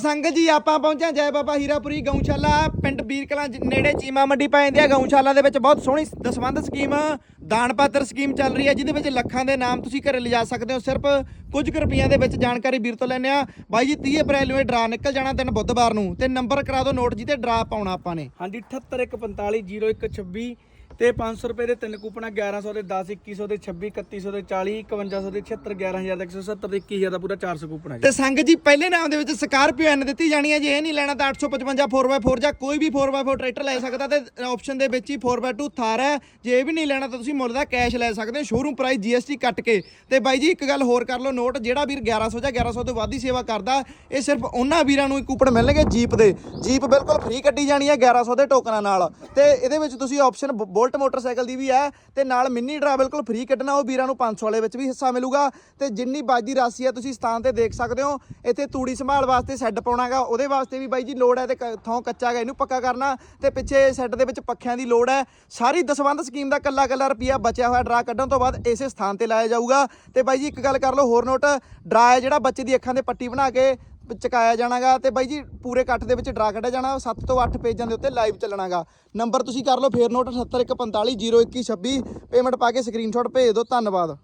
ਸੰਗਤ ਜੀ, ਆਪਾਂ ਪਹੁੰਚਿਆ ਜੈ ਬਾਬਾ ਹੀਰਾਪੁਰੀ ਗਊਸ਼ਾਲਾ, ਪਿੰਡ ਬੀਰਕਲਾਂ ਜ- ਨੇੜੇ ਚੀਮਾ ਮੰਡੀ ਪੈ ਜਾਂਦੀ ਆ। ਗਊਸ਼ਾਲਾ ਦੇ ਵਿੱਚ ਬਹੁਤ ਸੋਹਣੀ ਦਸਵੰਧ ਸਕੀਮ, ਦਾਨ ਪਾਤਰ ਸਕੀਮ ਚੱਲ ਰਹੀ ਹੈ ਜਿਹਦੇ ਵਿੱਚ ਲੱਖਾਂ ਦੇ ਨਾਮ ਤੁਸੀਂ ਘਰੇ ਲਿਜਾ ਸਕਦੇ ਹੋ। ਸਿਰਫ ਕੁਝ ਕੁ ਰੁਪਈਆਂ ਦੇ ਵਿੱਚ ਜਾਣਕਾਰੀ ਵੀਰ ਤੋਂ ਲੈਣੇ ਆ। ਬਾਈ ਜੀ 30 ਅਪ੍ਰੈਲ ਨੂੰ ਇਹ ਡਰਾ ਨਿਕਲ ਜਾਣਾ ਦਿਨ ਬੁੱਧਵਾਰ ਨੂੰ। ਤੇ ਨੰਬਰ ਕਰਾ ਦਿਓ ਨੋਟ ਜੀ ਤੇ ਡਰਾ ਪਾਉਣਾ ਆਪਾਂ ਨੇ। ਹਾਂਜੀ 7815400126 ਤੇ 500 ਰੁਪਏ ਦੇ ਤਿੰਨ ਕੂਪਨ ਆ 1100 ਦੇ 10 2100 ਦੇ 26 3100 ਦੇ 40 5100 ਦੇ 76 11000 ਦਾ 170 ਤੇ 21000 ਦਾ ਪੂਰਾ 400 ਕੂਪਨ ਆ ਜੀ। ਤੇ ਸੰਗਤ ਜੀ, ਪਹਿਲੇ ਨਾਮ ਦੇ ਵਿੱਚ ਸਕਾਰਪੀਓ ਐਨ ਦਿੱਤੀ ਜਾਣੀ ਹੈ ਜੇ, ਇਹ ਨਹੀਂ ਲੈਣਾ ਤਾਂ 855 4x4 ਜਾਂ ਕੋਈ ਵੀ 4x4 ਟਰੈਕਟਰ ਲੈ ਸਕਦਾ ਤੇ ਆਪਸ਼ਨ ਦੇ ਵਿੱਚ ਹੀ 4x2 ਥਾਰ ਹੈ। ਜੇ ਇਹ ਵੀ ਨਹੀਂ ਲੈਣਾ ਤਾਂ ਤੁਸੀਂ ਮੁੱਲ ਦਾ ਕੈਸ਼ ਲੈ ਸਕਦੇ ਹੋ ਸ਼ੋਰੂਮ ਪ੍ਰਾਈਸ GST ਕੱਟ ਕੇ। ਤੇ ਬਾਈ ਜੀ, ਇੱਕ ਗੱਲ ਹੋਰ ਕਰ ਲਓ ਨੋਟ ਜਿਹੜਾ ਵੀਰ 1100 ਜਾਂ 1100 ਤੋਂ ਵੱਧ ਦੀ ਸੇਵਾ ਕਰਦਾ, ਇਹ ਸਿਰਫ ਉਹਨਾਂ ਵੀਰਾਂ ਨੂੰ ਹੀ ਕੂਪਨ ਮਿਲਣਗੇ ਜੀਪ ਦੇ। ਜੀਪ ਬਿਲਕੁਲ ਫ੍ਰੀ ਕੱਢੀ ਜਾਣੀ ਹੈ 1100 ਦੇ ਟੋਕਨਾਂ ਨਾਲ। ਤੇ ਇਹਦੇ ਵਿੱਚ ਤੁਸੀਂ ਆਪਸ਼ਨ ਬੋਲਟ ਮੋਟਰਸਾਈਕਲ ਦੀ ਵੀ ਹੈ ਤੇ ਨਾਲ ਮਿੰਨੀ ਡਰਾ ਬਿਲਕੁਲ ਫ੍ਰੀ ਕੱਢਣਾ, ਉਹ ਵੀਰਾਂ ਨੂੰ 500 ਵਾਲੇ ਵਿੱਚ ਵੀ ਹਿੱਸਾ ਮਿਲੂਗਾ। ਤੇ ਜਿੰਨੀ ਬਾਜੀ ਰਾਸ਼ੀ ਹੈ, ਤੁਸੀਂ ਸਥਾਨ ਤੇ ਦੇਖ ਸਕਦੇ ਹੋ। ਇੱਥੇ ਤੂੜੀ ਸੰਭਾਲ ਵਾਸਤੇ ਸੈੱਡ ਪਾਉਣਾਗਾ, ਉਹਦੇ ਵਾਸਤੇ ਵੀ ਬਾਈ ਜੀ ਲੋੜ ਹੈ ਤੇ ਕ- ਥੋਂ ਕੱਚਾ ਹੈਗਾ ਇਹਨੂੰ ਪੱਕਾ ਕਰਨਾ। ਤੇ ਪਿੱਛੇ ਸੈੱਡ ਦੇ ਵਿੱਚ ਪੱਖਿਆਂ ਦੀ ਲੋੜ ਹੈ। ਸਾਰੀ ਦਸਵੰਧ ਸਕੀਮ ਦਾ ਕੱਲਾ ਕੱਲਾ ਰੁਪਿਆ ਬਚਿਆ ਹੋਇਆ ਡਰਾ ਕੱਢਣ ਤੋਂ ਬਾਅਦ ਇਸੇ ਸਥਾਨ ਤੇ ਲਾਇਆ ਜਾਊਗਾ। ਤੇ ਬਾਈ ਜੀ ਇੱਕ ਗੱਲ ਕਰ ਲਓ, ਹੋਰ ਨੋਟ ਡਰਾ ਹੈ ਜਿਹੜਾ ਬੱਚੇ ਦੀ ਅੱਖਾਂ ਤੇ ਪੱਟੀ ਬਣਾ ਕੇ ਚਕਾਇਆ ਜਾਣਾਗਾ ਤੇ ਬਾਈ ਜੀ ਪੂਰੇ ਕੱਟ ਦੇ ਵਿੱਚ ਡਰਾ ਕੱਢਿਆ ਜਾਣਾ 7 ਤੋਂ 8 ਪੇਜਾਂ ਦੇ ਉੱਤੇ ਲਾਈਵ ਚੱਲਣਾਗਾ। ਨੰਬਰ ਤੁਸੀਂ ਕਰ ਲਓ ਫੇਰ ਨੋਟ 714502126 ਪੇਮੈਂਟ ਪਾ ਕੇ ਸਕਰੀਨਸ਼ਾਟ ਭੇਜ ਦਿਓ, ਧੰਨਵਾਦ।